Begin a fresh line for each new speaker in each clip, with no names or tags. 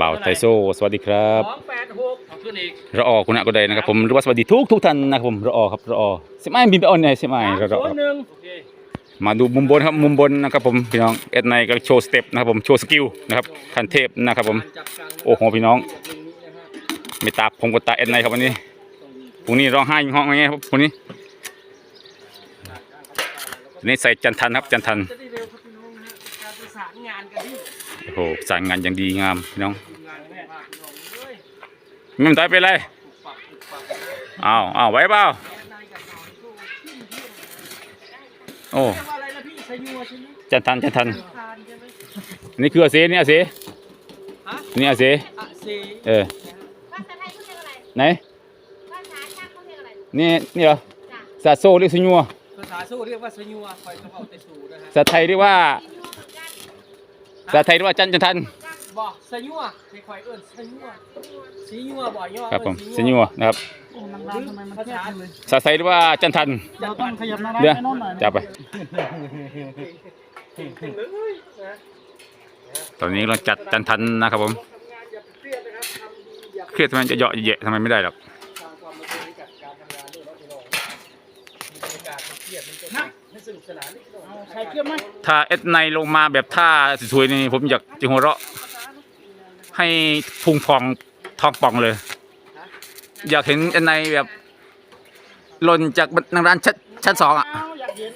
บ่าวไทโซสวัสดีครับ
สองแปดหกเอาขึ้นอีก
รออคุณอาก็ได้นะครับผมหรือว่าสวัสดีทุกทุกท่านนะครับผมรออครับรออเสียไม้บินไปออนไหนเสียไม้รอ
ศู
อน
ย์หนึ่งโอเค
มาดูมุมบนครับมุมบนนะครับผมพี่น้องเอ็ดไนก็โชว์สเต็ปนะครับผมโชว์สกิลนะครับคันเทพนะครับผม
จับกลาง
โอ้โหพี่น้อง
แบบนี้นะฮะ
ไม่ตาผมก็ตาเอ็ดไนครับวันนี้พรุ่งนี้ร้องไห้ห้องไงครับพรุ่งนี้วันนี่ใส่จันทันครับจันทัน
จะได้เร็วครับพี่น้องนะฮะการประสานงานกันที่
โอ้โหสายงานอย่างดีงามพี่น้อง
ทีมงานแม่ภาคพี่น้องเอ้ย
ไม่มันตายไปเลย
ปักปัก
อ้าวอ้าวไหวเปล่า
นายกับเราสู้ขึ้นเที่ยว
โอ้
เรียกว่าอะไรนะพี่สยัวใช่ไหม
จันทันจันทัน
ทานใช่ไหม
นี่คืออาเซนี่อาเซ
ฮะ
นี่อาเซ
อะเซ
เออ
ภาษาไทยเขาเรียกอะไร
ไหน
ภาษาช่างเขาเรียกอะไร
นี่นี่เหรอ
จ้ะ
ซาโซเรียกซิญัว
ภาษาสู้เรียกว่าสยัวคอยกระเพราเตสูนะฮะ
ภาษาไทยเรียกว่า
มีนัวเหมือนกัน
ภาษาไทยเรียกว่าจันจันทัน
บอกสยัวไม่ค่อยเอิ้นสยัวสียัวบ่อยย่อ
ครับผม
เอิ้น
ซิญัวนะครับ
ภาษา
ภาษาไทยเรียกว่าจันทัน
เราต้องขยับนะ
เดี๋ยวจับไป
เลยนะ
ตอนนี้เราจัดจันทันนะครับผม
ทำงานอย่าเครียดนะครับทำดีอย่า
เครียดทำไมจะเหยาะเยะทำไมไม่ได้หรอก
ใครเครียดไหม
ถ้าเอ็ดในลงมาแบบท่าสวยๆนี่ผมอยากจะหัวเราะ ให้พุงพองทองป่องเลย อยากเห็นเอ็ดในแบบหล่นจากนางร้านชั้นชั้นสองอะ
อยากเห็น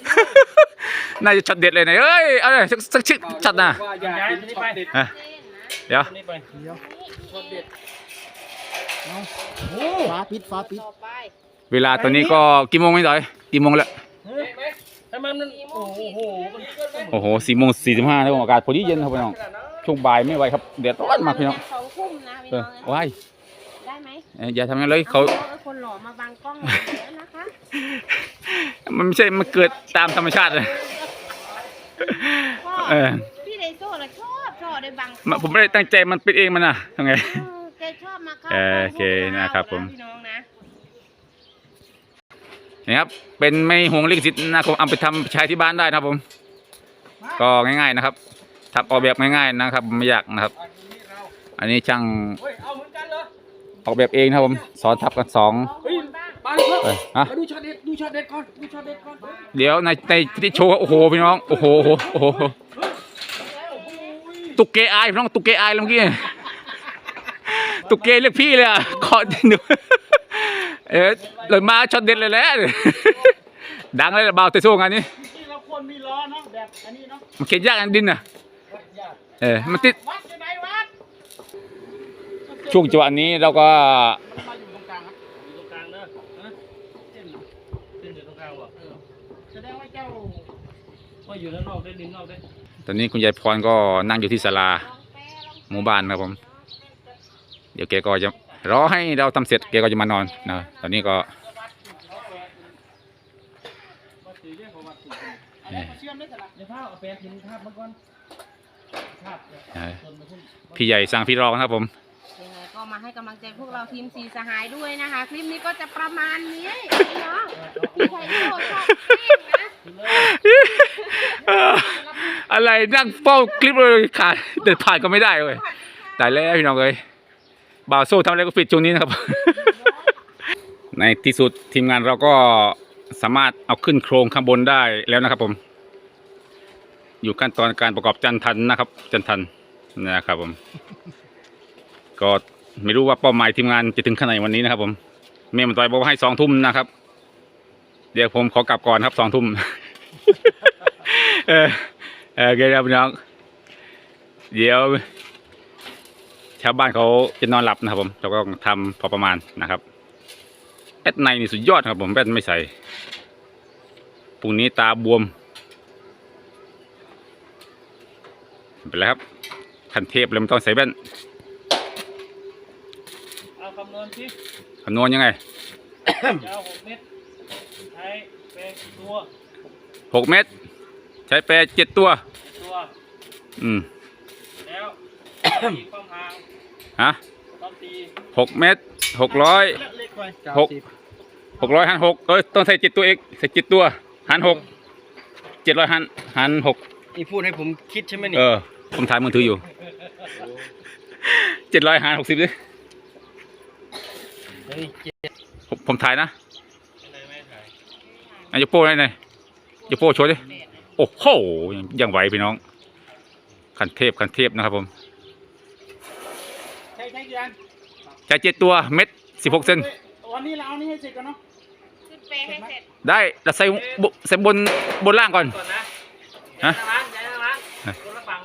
น่าจะช็อตเด็ดเลยนะเอ้ยเอาเลยสักสักชิ้นช็อตนะ
ว่าอยากเห็นช็อตเด็ด
อะเดี๋ยว
นี่ไปเดี๋ยวช็อตเด็ด
ฟ้าปิดฟ้าปิด
ต่อไป
เวลาตอนนี้ก็กี่โมงไม่ต่อยกี่โมงแล้ว
เฮ้ยทำ ไมมันโอ้โหมันเกินไป
โอ้โหสี่โมงสี่สิบห้าแล้วอากาศพอดีเย็นครับพี่น้อง
ขนาดนั้น
ช่วงบ่ายไม่ไหวครับเดือดร้อนมากพี่น้อง
สองทุ่มนะพี่
เอ
น้
อ
องนะ
ว้าย
ได้ไหม
เอ้ยอย่าทำงั้นเลยเขา
อคนหล่อมาบังกล้องแล้วนะคะ
มันไม่ใช่มันเกิดตามธรรมชาติเลย
พ่อ
เออ
พี่ไดโซ่น่ะชอบชอบได้บัง
มันผมไม่ได้ตั้งใจมันเป็นเองมันนะทำไง
เออแกชอบมาเข้า
เออโอเคนะครับผม
พี่น้อง นะ
นี่ครับเป็นไม่ห่วงลิขสิทธิ์นะครับเอาไปทำใช้ที่บ้านได้นะครับผม ก็ง่ายๆนะครับทำออกแบบง่ายๆนะครับไม่ยากนะครับ
อันนี้เรา
อันนี้ช่าง
เฮ้ยเอาเหมือนกันเหรอ
ออกแบบเองนะครับผมสอนทับกันสอง
เฮ้ยมาเลย
เอ้ยฮะ
มาดูช็อตเด็ดดูช็อตเด็ดก่อนดูช็อตเด็ดก่อน
เดี๋ยวในในที่โชว์โอ้โหพี่น้องโอ้โหโอ้โหโอ้โหตุกเกอายพี่น้องตุกเกอายแล้วเมื่อกี้ ตุกเกเรียกพี่เลยอะขอหนูเออเลยมาช็อตเด็ดเลยแหละดังเลยเบาเตะสู้งานนี้
ที่เราควรมีล้อเนาะแบบอันนี้เนาะ
มันเข็นยากอันดินน่ะเออมันติด
วัดจะไหนวัด
ช่วงจังหวะนี้เราก็
มาอยู่ตรงกลางอยู่ตรงกลางเนอเส้นเส้นอยู่ตรงกลางหรอแสดงว่าเจ้าว่าอยู่ด้านนอกได้ดินนอกได้
ตอนนี้คุณยายพรก็นั่งอยู่ที่ศาลาหมู่บ้านครับผม ดี๋ยวแกก็จะรอให้เราทำเสร็จแกก็จะมานอนนะตอนนี้ก็
วัดสีเรียกว่าวัดสี
เอ่อ
เชื่อมได้สละในภาพเอาแปลถึงภาพมาก่อนภาพเนี่ย
เอ่อ
จนมาพุ่ง
พี่ใหญ่สั่งพี่รองนะครับผม
ยังไงก็มาให้กำลังใจพวกเราทีมสีสหายด้วยนะคะ คลิปนี้ก็จะประมาณนี้พี่น้องพี่ไทยโซ่ชอบแกล้งนะ
อะไรนั่งเฝ้าคลิปเลยขาดเดินผ่านก็ไม่ได้เว้ยตายแล้วพี่น้องเอ้ย บ่าวโซ่ทำอะไรก็ผิดช่วงนี้นะครับ ในที่สุดทีมงานเราก็สามารถเอาขึ้นโครงข้างบนได้แล้วนะครับผม อยู่ขั้นตอนการประกอบจันทันนะครับ จันทันนะครับผม ก็ไม่รู้ว่าเป้าหมายทีมงานจะถึงขนาดไหนวันนี้นะครับ ผมเมย์มันต่อยบอกว่าให้สองทุ่มนะครับ เดี๋ยวผมขอกลับก่อนครับสองทุ่มเออเออโอเคครับน้องเดี๋ยว ชาวบ้านเขาจะนอนหลับนะครับ ผมเราก็ต้องทำพอประมาณนะครับแอดในนี่สุดยอดครับ ผมแว่นไม่ใส่พรุ่งนี้ตาบวมไปแล้วครับคันเทพเลยมันต้องใส่แว่น
เอาคำนวณที่
คำนวณยังไง
ยาวหกเมตรใช้แปลงตัว
หกเมตร ใช้แปรเจ็ดตัว
ตัว
อืม
แล้วตีความห่าง
ฮะ
ต้องตี
หกเมตรหกร้อย
เล็กไป
หกหกร้อยหันหกเอ้ยต้องใส่เจ็ดตัวเอกใส่เจ็ดตัวหันหกเจ็ดร้อยหันหันหก
นี่พูดให้ผมคิดใช่ไหมนี่
เออผมถ่ายมือถืออยู่เจ็ดร้อยหารหกสิบเลย
เฮ้ยเจ็ด
ผมผมถ่ายนะ
อะไรไม่ถ่าย
อายกโป้ได้ไหนยกโป้โชว์ดิ โอ้โหยังยังไหวพี่น้อง คันเทพคันเทพนะครับผม
ใช่ใช่กี่อัน
ใช้เจ็ดตัวเม็ดสิบหกเซน
ฮ้ยวันนี้เราเอานี่ให้เสร็จก่อนเนาะ
ขึ้นเปรย์ให้เสร็จ
ได้เราใส่บใส่บนบนล่างก่อน
ก่อนนะ
ฮะ
ย้ายทางร้านย้ายทางร้านคนละฝั่ง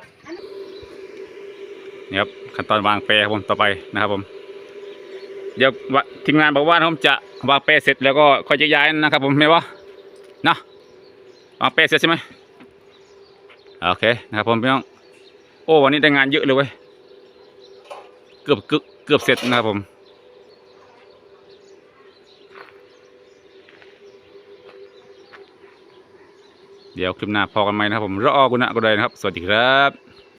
นี่ครับขั้นตอนวางแปรครับผมต่อไปนะครับผม เดี๋ยววะทีมงานบอกว่าผมจะวางแปรเสร็จแล้วก็ค่อยจะย้ายนะครับ ผมไม่ว่านะวางแปรเสร็จใช่ไหมโอเคนะครับผมพี่น้องโอ้วันนี้ได้งานเยอะเลยเว้ยเกือบ เกือบเกือบเสร็จนะครับผมเดี๋ยวคลิปหน้าพอกันไหมนะครับผมรอกุณะก็ได้นะครับ สวัสดีครับ